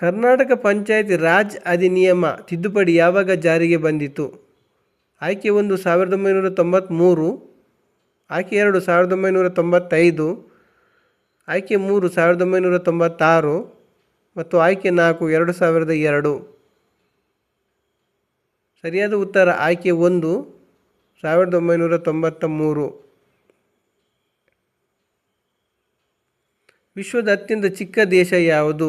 ಕರ್ನಾಟಕ ಪಂಚಾಯತ್ ರಾಜ್ ಅಧಿನಿಯಮ ತಿದ್ದುಪಡಿ ಯಾವಾಗ ಜಾರಿಗೆ ಬಂದಿತು ಆಯ್ಕೆ ಒಂದು ಸಾವಿರದ ಒಂಬೈನೂರ ತೊಂಬತ್ತ್ಮೂರು ಆಯ್ಕೆ ಎರಡು ಸಾವಿರದ ಒಂಬೈನೂರ ತೊಂಬತ್ತೈದು, ಆಯ್ಕೆ ಮೂರು ಸಾವಿರದ ಒಂಬೈನೂರ ತೊಂಬತ್ತಾರು ಮತ್ತು ಆಯ್ಕೆ ನಾಲ್ಕು ಎರಡು ಸಾವಿರದ ಎರಡು. ಸರಿಯಾದ ಉತ್ತರ ಆಯ್ಕೆ ಒಂದು ಸಾವಿರದ ಒಂಬೈನೂರ ತೊಂಬತ್ತ ಮೂರು ವಿಶ್ವದ ಅತ್ಯಂತ ಚಿಕ್ಕ ದೇಶ ಯಾವುದು?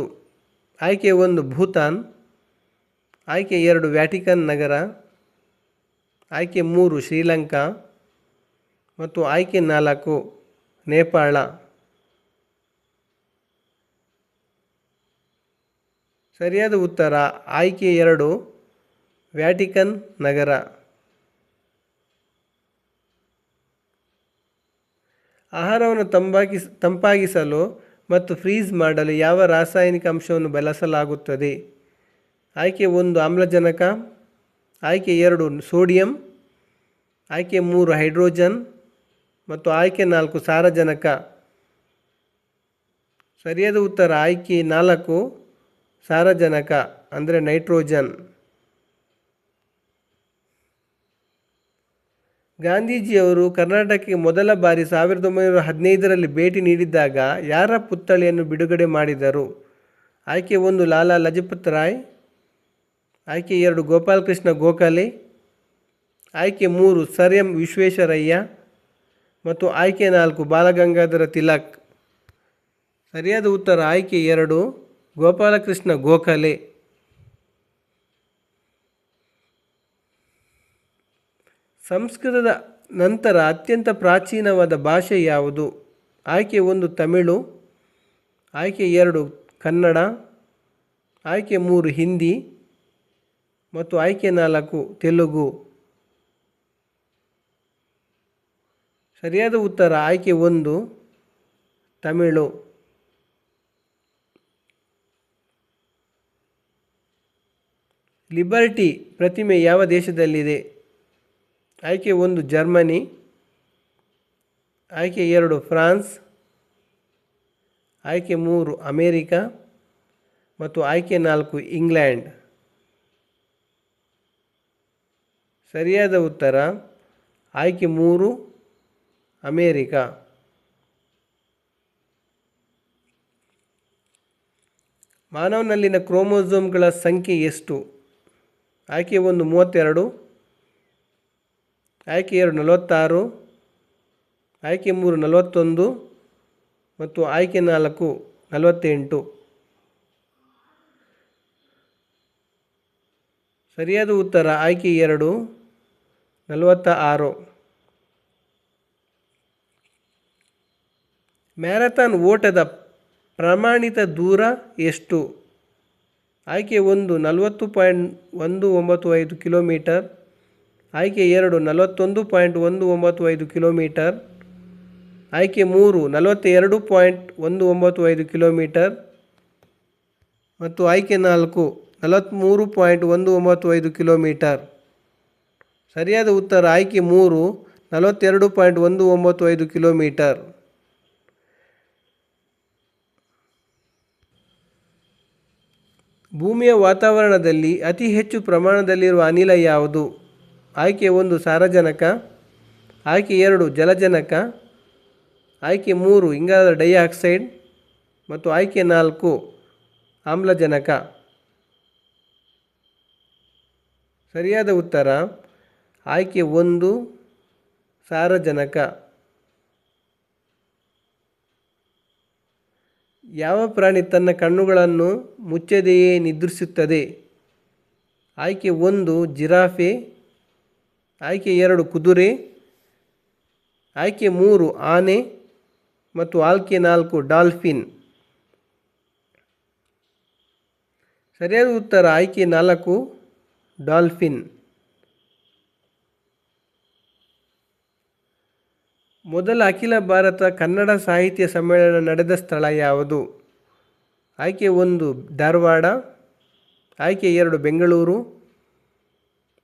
ಆಯ್ಕೆ ಒಂದು ಭೂತಾನ್, ಆಯ್ಕೆ ಎರಡು ವ್ಯಾಟಿಕನ್ ನಗರ, ಆಯ್ಕೆ ಮೂರು ಶ್ರೀಲಂಕಾ ಮತ್ತು ಆಯ್ಕೆ ನಾಲ್ಕು ನೇಪಾಳ. ಸರಿಯಾದ ಉತ್ತರ, ಆಯ್ಕೆ ಎರಡು ವ್ಯಾಟಿಕನ್ ನಗರ. ಆಹಾರವನ್ನು ತಂಪಾಗಿಸ್, ತಂಪಾಗಿಸಲು ಮತ್ತು ಫ್ರೀಜ್ ಮಾಡಲು ಯಾವ ರಾಸಾಯನಿಕ ಅಂಶವನ್ನು ಬಳಸಲಾಗುತ್ತದೆ? ಆಯ್ಕೆ ಒಂದು ಆಮ್ಲಜನಕ, ಆಯ್ಕೆ ಎರಡು ಸೋಡಿಯಂ, ಆಯ್ಕೆ ಮೂರು ಹೈಡ್ರೋಜನ್ ಮತ್ತು ಆಯ್ಕೆ ನಾಲ್ಕು ಸಾರಜನಕ. ಸರಿಯಾದ ಉತ್ತರ ಆಯ್ಕೆ ನಾಲ್ಕು ಸಾರಜನಕ, ಅಂದರೆ ನೈಟ್ರೋಜನ್. ಗಾಂಧೀಜಿಯವರು ಕರ್ನಾಟಕಕ್ಕೆ ಮೊದಲ ಬಾರಿ ಸಾವಿರದ ಒಂಬೈನೂರ ಹದಿನೈದರಲ್ಲಿ ಭೇಟಿ ನೀಡಿದ್ದಾಗ ಯಾರ ಪುತ್ಥಳಿಯನ್ನು ಬಿಡುಗಡೆ ಮಾಡಿದರು? ಆಯ್ಕೆ ಒಂದು ಲಾಲಾ ಲಜಪತ್ ರಾಯ್, ಆಯ್ಕೆ ಎರಡು ಗೋಪಾಲಕೃಷ್ಣ ಗೋಖಲೆ, ಆಯ್ಕೆ ಮೂರು ಸರ್ ಎಂ ವಿಶ್ವೇಶ್ವರಯ್ಯ ಮತ್ತು ಆಯ್ಕೆ ನಾಲ್ಕು ಬಾಲಗಂಗಾಧರ ತಿಲಕ್. ಸರಿಯಾದ ಉತ್ತರ ಆಯ್ಕೆ ಎರಡು ಗೋಪಾಲಕೃಷ್ಣ ಗೋಖಲೆ. ಸಂಸ್ಕೃತದ ನಂತರ ಅತ್ಯಂತ ಪ್ರಾಚೀನವಾದ ಭಾಷೆ ಯಾವುದು? ಆಯ್ಕೆ ಒಂದು ತಮಿಳು, ಆಯ್ಕೆ ಎರಡು ಕನ್ನಡ, ಆಯ್ಕೆ ಮೂರು ಹಿಂದಿ ಮತ್ತು ಆಯ್ಕೆ ನಾಲ್ಕು ತೆಲುಗು. ಸರಿಯಾದ ಉತ್ತರ ಆಯ್ಕೆ ಒಂದು ತಮಿಳು. ಲಿಬರ್ಟಿ ಪ್ರತಿಮೆ ಯಾವ ದೇಶದಲ್ಲಿದೆ? ಆಯ್ಕೆ ಒಂದು ಜರ್ಮನಿ, ಆಯ್ಕೆ ಎರಡು ಫ್ರಾನ್ಸ್, ಆಯ್ಕೆ ಮೂರು ಅಮೇರಿಕಾ ಮತ್ತು ಆಯ್ಕೆ ನಾಲ್ಕು ಇಂಗ್ಲೆಂಡ್. ಸರಿಯಾದ ಉತ್ತರ, ಆಯ್ಕೆ ಮೂರು ಅಮೇರಿಕಾ. ಮಾನವನಲ್ಲಿನ ಕ್ರೋಮೋಸೋಮ್ಗಳ ಸಂಖ್ಯೆ ಎಷ್ಟು? ಆಯ್ಕೆ ಒಂದು ಮೂವತ್ತೆರಡು ಆಯ್ಕೆ ಎರಡು ನಲವತ್ತಾರು, ಆಯ್ಕೆ ಮೂರು ನಲವತ್ತೊಂದು ಮತ್ತು ಆಯ್ಕೆ ನಾಲ್ಕು ನಲವತ್ತೆಂಟು. ಸರಿಯಾದ ಉತ್ತರ ಆಯ್ಕೆ ಎರಡು ನಲವತ್ತ ಆರು ಮ್ಯಾರಥಾನ್ ಓಟದ ಪ್ರಮಾಣಿತ ದೂರ ಎಷ್ಟು? ಆಯ್ಕೆ ಒಂದು ನಲವತ್ತು ಪಾಯಿಂಟ್ ಒಂದು ಒಂಬತ್ತು ಐದು ಕಿಲೋಮೀಟರ್ ಆಯ್ಕೆ ಎರಡು ನಲವತ್ತೊಂದು ಪಾಯಿಂಟ್ ಒಂದು ಒಂಬತ್ತು ಐದು ಕಿಲೋಮೀಟರ್. ಆಯ್ಕೆ ಮೂರು ನಲವತ್ತೆರಡು ಪಾಯಿಂಟ್ ಒಂದು ಒಂಬತ್ತು ಐದು ಕಿಲೋಮೀಟರ್. ಮತ್ತು ಆಯ್ಕೆ ನಾಲ್ಕು ನಲವತ್ತ್ಮೂರು ಪಾಯಿಂಟ್ ಒಂದು ಒಂಬತ್ತು ಐದು ಕಿಲೋಮೀಟರ್. ಸರಿಯಾದ ಉತ್ತರ ಆಯ್ಕೆ ಮೂರು ನಲವತ್ತೆರಡು ಪಾಯಿಂಟ್ ಒಂದು ಒಂಬತ್ತು ಐದು ಕಿಲೋಮೀಟರ್. ಭೂಮಿಯ ವಾತಾವರಣದಲ್ಲಿ ಅತಿ ಹೆಚ್ಚು ಪ್ರಮಾಣದಲ್ಲಿರುವ ಅನಿಲ ಯಾವುದು? ಆಯ್ಕೆ ಒಂದು ಸಾರಜನಕ, ಆಯ್ಕೆ ಎರಡು ಜಲಜನಕ, ಆಯ್ಕೆ ಮೂರು ಇಂಗಾಲದ ಡೈಆಕ್ಸೈಡ್ ಮತ್ತು ಆಯ್ಕೆ ನಾಲ್ಕು ಆಮ್ಲಜನಕ. ಸರಿಯಾದ ಉತ್ತರ, ಆಯ್ಕೆ ಒಂದು ಸಾರಜನಕ. ಯಾವ ಪ್ರಾಣಿ ತನ್ನ ಕಣ್ಣುಗಳನ್ನು ಮುಚ್ಚದೆಯೇ ನಿದ್ರಿಸುತ್ತದೆ? ಆಯ್ಕೆ ಒಂದು ಜಿರಾಫೆ ಆಯ್ಕೆ ಎರಡು ಕುದುರೆ, ಆಯ್ಕೆ ಮೂರು ಆನೆ ಮತ್ತು ಆಯ್ಕೆ ನಾಲ್ಕು ಡಾಲ್ಫಿನ್. ಸರಿಯಾದ ಉತ್ತರ ಆಯ್ಕೆ ನಾಲ್ಕು ಡಾಲ್ಫಿನ್. ಮೊದಲ ಅಖಿಲ ಭಾರತ ಕನ್ನಡ ಸಾಹಿತ್ಯ ಸಮ್ಮೇಳನ ನಡೆದ ಸ್ಥಳ ಯಾವುದು? ಆಯ್ಕೆ ಒಂದು ಧಾರವಾಡ, ಆಯ್ಕೆ ಎರಡು ಬೆಂಗಳೂರು,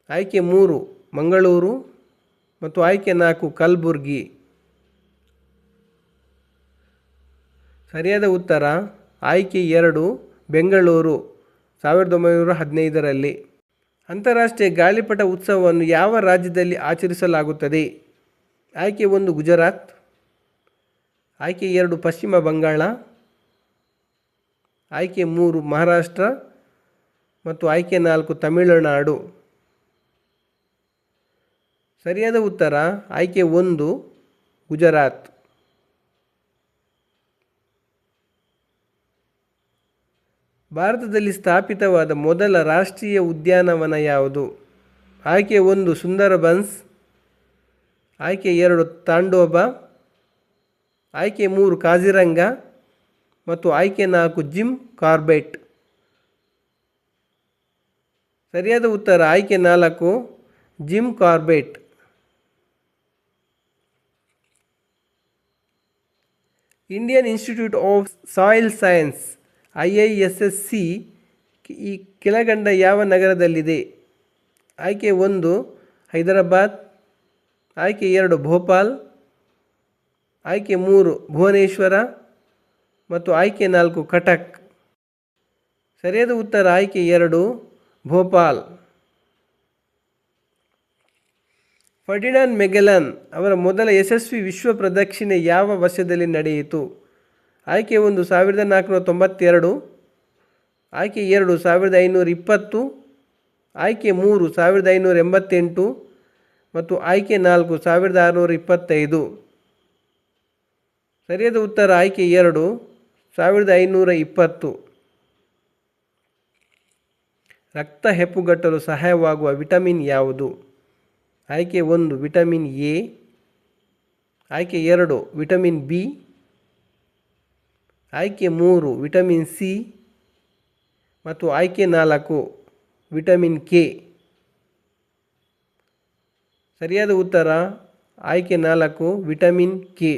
ಆಯ್ಕೆ ಮೂರು ಮಂಗಳೂರು ಮತ್ತು ಆಯ್ಕೆ ನಾಲ್ಕು ಕಲಬುರ್ಗಿ. ಸರಿಯಾದ ಉತ್ತರ, ಆಯ್ಕೆ ಎರಡು ಬೆಂಗಳೂರು, ಸಾವಿರದ ಒಂಬೈನೂರ ಹದಿನೈದರಲ್ಲಿ. ಅಂತಾರಾಷ್ಟ್ರೀಯ ಗಾಳಿಪಟ ಉತ್ಸವವನ್ನು ಯಾವ ರಾಜ್ಯದಲ್ಲಿ ಆಚರಿಸಲಾಗುತ್ತದೆ? ಆಯ್ಕೆ ಒಂದು ಗುಜರಾತ್, ಆಯ್ಕೆ ಎರಡು ಪಶ್ಚಿಮ ಬಂಗಾಳ, ಆಯ್ಕೆ ಮೂರು ಮಹಾರಾಷ್ಟ್ರ ಮತ್ತು ಆಯ್ಕೆ ನಾಲ್ಕು ತಮಿಳುನಾಡು. ಸರಿಯಾದ ಉತ್ತರ ಆಯ್ಕೆ ಒಂದು, ಗುಜರಾತ್. ಭಾರತದಲ್ಲಿ ಸ್ಥಾಪಿತವಾದ ಮೊದಲ ರಾಷ್ಟ್ರೀಯ ಉದ್ಯಾನವನ ಯಾವುದು? ಆಯ್ಕೆ ಒಂದು, ಸುಂದರಬನ್ಸ್. ಆಯ್ಕೆ ಎರಡು, ತಾಂಡೋಬಾ. ಆಯ್ಕೆ ಮೂರು, ಕಾಜಿರಂಗ. ಮತ್ತು ಆಯ್ಕೆ ನಾಲ್ಕು, ಜಿಮ್ ಕಾರ್ಬೆಟ್. ಸರಿಯಾದ ಉತ್ತರ ಆಯ್ಕೆ ನಾಲ್ಕು, Jim Corbett. Indian Institute of Soil Science I I S S C ಈ ಕೆಳಗಂಡ ಯಾವ ನಗರದಲ್ಲಿದೆ? ಆಯ್ಕೆ ಒಂದು, ಹೈದರಾಬಾದ್. ಆಯ್ಕೆ ಎರಡು, ಭೋಪಾಲ್. ಆಯ್ಕೆ ಮೂರು, ಭುವನೇಶ್ವರ. ಮತ್ತು ಆಯ್ಕೆ ನಾಲ್ಕು, ಕಟಕ್. ಸರಿಯಾದ ಉತ್ತರ ಆಯ್ಕೆ ಎರಡು, ಭೋಪಾಲ್. ಫರ್ಡಿನಾಂಡ್ ಮೆಗೆಲನ್ ಅವರ ಮೊದಲ ಯಶಸ್ವಿ ವಿಶ್ವ ಪ್ರದಕ್ಷಿಣೆ ಯಾವ ವರ್ಷದಲ್ಲಿ ನಡೆಯಿತು? ಆಯ್ಕೆ ಒಂದು ಸಾವಿರದ ನಾಲ್ಕುನೂರ ತೊಂಬತ್ತೆರಡು, ಆಯ್ಕೆ ಎರಡು ಸಾವಿರದ ಐನೂರ ಇಪ್ಪತ್ತು, ಆಯ್ಕೆ ಮೂರು ಸಾವಿರದ ಐನೂರ ಎಂಬತ್ತೆಂಟು ಮತ್ತು ಆಯ್ಕೆ ನಾಲ್ಕು ಸಾವಿರದ ಆರುನೂರ ಇಪ್ಪತ್ತೈದು. ಸರಿಯಾದ ಉತ್ತರ ಆಯ್ಕೆ ಎರಡು ಸಾವಿರದ ಐನೂರ ಇಪ್ಪತ್ತು. ರಕ್ತ ಹೆಪ್ಪುಗಟ್ಟಲು ಸಹಾಯವಾಗುವ ವಿಟಮಿನ್ ಯಾವುದು? ಆಯ್ಕೆ ಒಂದು ವಿಟಮಿನ್ ಎ, ಆಯ್ಕೆ ಎರಡು ವಿಟಮಿನ್ ಬಿ, ಆಯ್ಕೆ ಮೂರು ವಿಟಮಿನ್ ಸಿ ಮತ್ತು ಆಯ್ಕೆ ನಾಲ್ಕು ವಿಟಮಿನ್ ಕೆ. ಸರಿಯಾದ ಉತ್ತರ, ಆಯ್ಕೆ ನಾಲ್ಕು ವಿಟಮಿನ್ ಕೆ.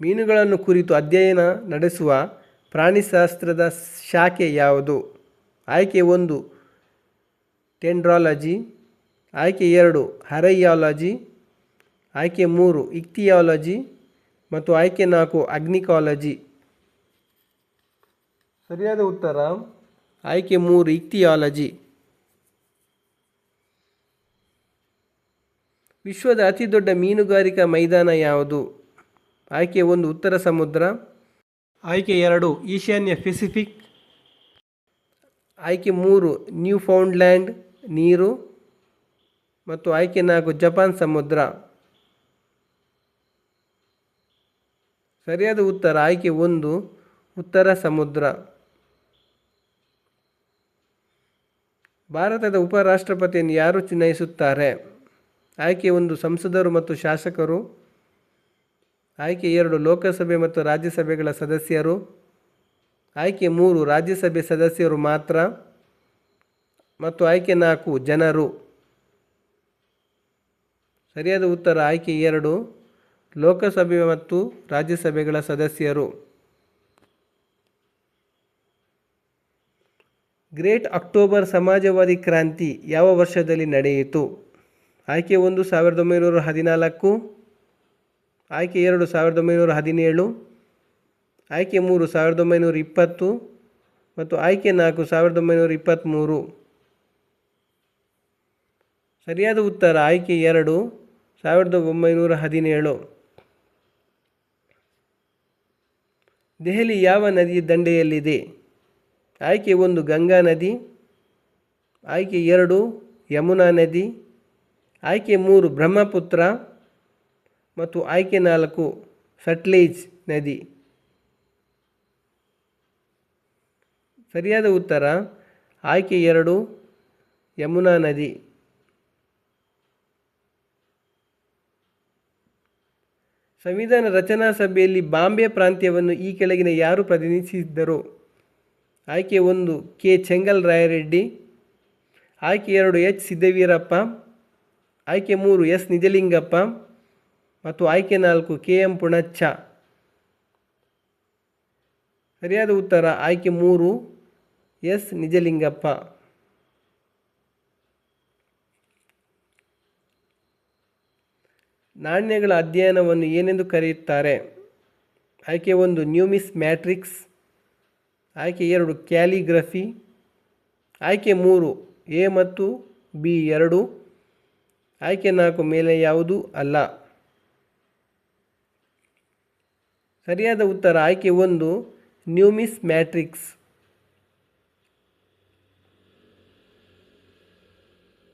ಮೀನುಗಳನ್ನು ಕುರಿತು ಅಧ್ಯಯನ ನಡೆಸುವ ಪ್ರಾಣಿಶಾಸ್ತ್ರದ ಶಾಖೆ ಯಾವುದು? ಆಯ್ಕೆ ಒಂದು ಟೆಂಡ್ರಾಲಜಿ ಆಯ್ಕೆ ಎರಡು, ಹರೈಯಾಲಜಿ, ಆಯ್ಕೆ ಮೂರು, ಇಕ್ತಿಯಾಲಜಿ ಮತ್ತು ಆಯ್ಕೆ ನಾಲ್ಕು, ಅಗ್ನಿಕಾಲಜಿ. ಸರಿಯಾದ ಉತ್ತರ? ಆಯ್ಕೆ ಮೂರು, ಇಕ್ತಿಯಾಲಜಿ. ವಿಶ್ವದ ಅತಿ ದೊಡ್ಡ ಮೀನುಗಾರಿಕಾ ಮೈದಾನ ಯಾವುದು? ಆಯ್ಕೆ ಒಂದು, ಉತ್ತರ ಸಮುದ್ರ. ಆಯ್ಕೆ ಎರಡು, ಈಶಾನ್ಯ ಪೆಸಿಫಿಕ್. ಆಯ್ಕೆ ಮೂರು ನ್ಯೂ ಫೌಂಡ್ಲ್ಯಾಂಡ್ ನೀರು ಮತ್ತು ಆಯ್ಕೆ ನಾಲ್ಕು ಜಪಾನ್ ಸಮುದ್ರ. ಸರಿಯಾದ ಉತ್ತರ, ಆಯ್ಕೆ ಒಂದು, ಉತ್ತರ ಸಮುದ್ರ. ಭಾರತದ ಉಪರಾಷ್ಟ್ರಪತಿಯನ್ನು ಯಾರು ಚುನಾಯಿಸುತ್ತಾರೆ ಆಯ್ಕೆ ಒಂದು, ಸಂಸದರು ಮತ್ತು ಶಾಸಕರು. ಆಯ್ಕೆ ಎರಡು, ಲೋಕಸಭೆ ಮತ್ತು ರಾಜ್ಯಸಭೆಗಳ ಸದಸ್ಯರು. ಆಯ್ಕೆ ಮೂರು, ರಾಜ್ಯಸಭೆ ಸದಸ್ಯರು ಮಾತ್ರ. ಮತ್ತು ಆಯ್ಕೆ ನಾಲ್ಕು ಜನರು. ಸರಿಯಾದ ಉತ್ತರ ಆಯ್ಕೆ ಎರಡು, ಲೋಕಸಭೆ ಮತ್ತು ರಾಜ್ಯಸಭೆಗಳ ಸದಸ್ಯರು. ಗ್ರೇಟ್ ಅಕ್ಟೋಬರ್ ಸಮಾಜವಾದಿ ಕ್ರಾಂತಿ ಯಾವ ವರ್ಷದಲ್ಲಿ ನಡೆಯಿತು? ಆಯ್ಕೆ ಒಂದು, ಸಾವಿರದ ಒಂಬೈನೂರ ಹದಿನಾಲ್ಕು. ಆಯ್ಕೆ ಎರಡು, ಸಾವಿರದ ಒಂಬೈನೂರ ಹದಿನೇಳು. ಆಯ್ಕೆ ಮೂರು, ಸಾವಿರದ ಒಂಬೈನೂರ ಇಪ್ಪತ್ತು. ಮತ್ತು ಆಯ್ಕೆ ನಾಲ್ಕು, ಸಾವಿರದ ಒಂಬೈನೂರ ಇಪ್ಪತ್ತ್ಮೂರು. ಸರಿಯಾದ ಉತ್ತರ, ಆಯ್ಕೆ ಎರಡು, ಸಾವಿರದ ಒಂಬೈನೂರ ಹದಿನೇಳು. ದೆಹಲಿ ಯಾವ ನದಿಯ ದಂಡೆಯಲ್ಲಿದೆ? ಆಯ್ಕೆ ಒಂದು, ಗಂಗಾ ನದಿ. ಆಯ್ಕೆ ಎರಡು, ಯಮುನಾ ನದಿ. ಆಯ್ಕೆ ಮೂರು, ಬ್ರಹ್ಮಪುತ್ರ. ಮತ್ತು ಆಯ್ಕೆ ನಾಲ್ಕು, ಸಟ್ಲೇಜ್ ನದಿ. ಸರಿಯಾದ ಉತ್ತರ, ಆಯ್ಕೆ ಎರಡು, ಯಮುನಾ ನದಿ. ಸಂವಿಧಾನ ರಚನಾ ಸಭೆಯಲ್ಲಿ ಬಾಂಬೆ ಪ್ರಾಂತ್ಯವನ್ನು ಈ ಕೆಳಗಿನ ಯಾರು ಪ್ರತಿನಿಧಿಸಿದ್ದರು? ಆಯ್ಕೆ ಒಂದು, ಕೆ. ಚೆಂಗಲ್ ರಾಯರೆಡ್ಡಿ. ಆಯ್ಕೆ ಎರಡು, ಎಚ್. ಸಿದ್ದವೀರಪ್ಪ. ಆಯ್ಕೆ ಮೂರು, ಎಸ್. ನಿಜಲಿಂಗಪ್ಪ. ಮತ್ತು ಆಯ್ಕೆ ನಾಲ್ಕು, ಕೆ. ಎಂ. ಪುಣಚ್ಚ. ಸರಿಯಾದ ಉತ್ತರ, ಆಯ್ಕೆ ಮೂರು, ಎಸ್. ನಿಜಲಿಂಗಪ್ಪ. ನಾಣ್ಯಗಳ ಅಧ್ಯಯನವನ್ನು ಏನೆಂದು ಕರೆಯುತ್ತಾರೆ? ಆಯ್ಕೆ ಒಂದು, ನ್ಯೂಮಿಸ್ ಮ್ಯಾಟ್ರಿಕ್ಸ್. ಆಯ್ಕೆ ಎರಡು, ಕ್ಯಾಲಿಗ್ರಫಿ. ಆಯ್ಕೆ ಮೂರು, ಎ ಮತ್ತು ಬಿ ಎರಡು. ಆಯ್ಕೆ ನಾಲ್ಕು, ಮೇಲೆ ಯಾವುದು ಅಲ್ಲ. ಸರಿಯಾದ ಉತ್ತರ, ಆಯ್ಕೆ ಒಂದು, ನ್ಯೂಮಿಸ್ ಮ್ಯಾಟ್ರಿಕ್ಸ್.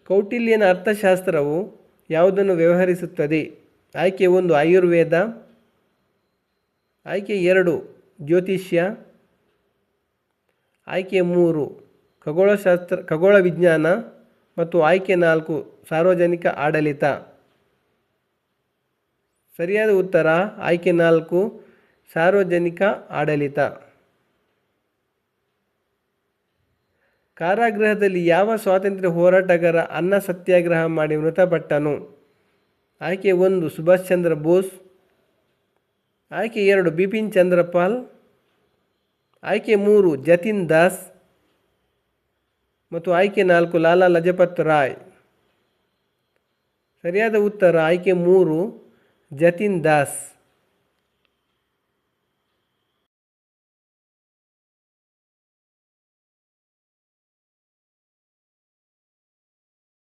ಕೌಟಿಲ್ಯನ ಅರ್ಥಶಾಸ್ತ್ರವು ಯಾವುದನ್ನು ವ್ಯವಹರಿಸುತ್ತದೆ? ಆಯ್ಕೆ ಒಂದು ಆಯುರ್ವೇದ. ಆಯ್ಕೆ ಎರಡು ಜ್ಯೋತಿಷ್ಯ. ಆಯ್ಕೆ ಮೂರು ಖಗೋಳಶಾಸ್ತ್ರ ಖಗೋಳ ವಿಜ್ಞಾನ ಮತ್ತು ಆಯ್ಕೆ ನಾಲ್ಕು ಸಾರ್ವಜನಿಕ ಆಡಳಿತ. ಸರಿಯಾದ ಉತ್ತರ, ಆಯ್ಕೆ ನಾಲ್ಕು ಸಾರ್ವಜನಿಕ ಆಡಳಿತ. ಕಾರಾಗೃಹದಲ್ಲಿ ಯಾವ ಸ್ವಾತಂತ್ರ್ಯ ಹೋರಾಟಗಾರ ಅನ್ನ ಸತ್ಯಾಗ್ರಹ ಮಾಡಿ ಮೃತಪಟ್ಟನು? ಆಯ್ಕೆ ಒಂದು, ಸುಭಾಷ್ ಚಂದ್ರ ಬೋಸ್. ಆಯ್ಕೆ ಎರಡು, ಬಿಪಿನ್ ಚಂದ್ರಪಾಲ್ ಆಯ್ಕೆ ಮೂರು, ಜತಿನ್ ದಾಸ್. ಮತ್ತು ಆಯ್ಕೆ ನಾಲ್ಕು, ಲಾಲಾ ಲಜಪತ್ ರಾಯ್. ಸರಿಯಾದ ಉತ್ತರ ಆಯ್ಕೆ ಮೂರು, ಜತಿನ್ ದಾಸ್.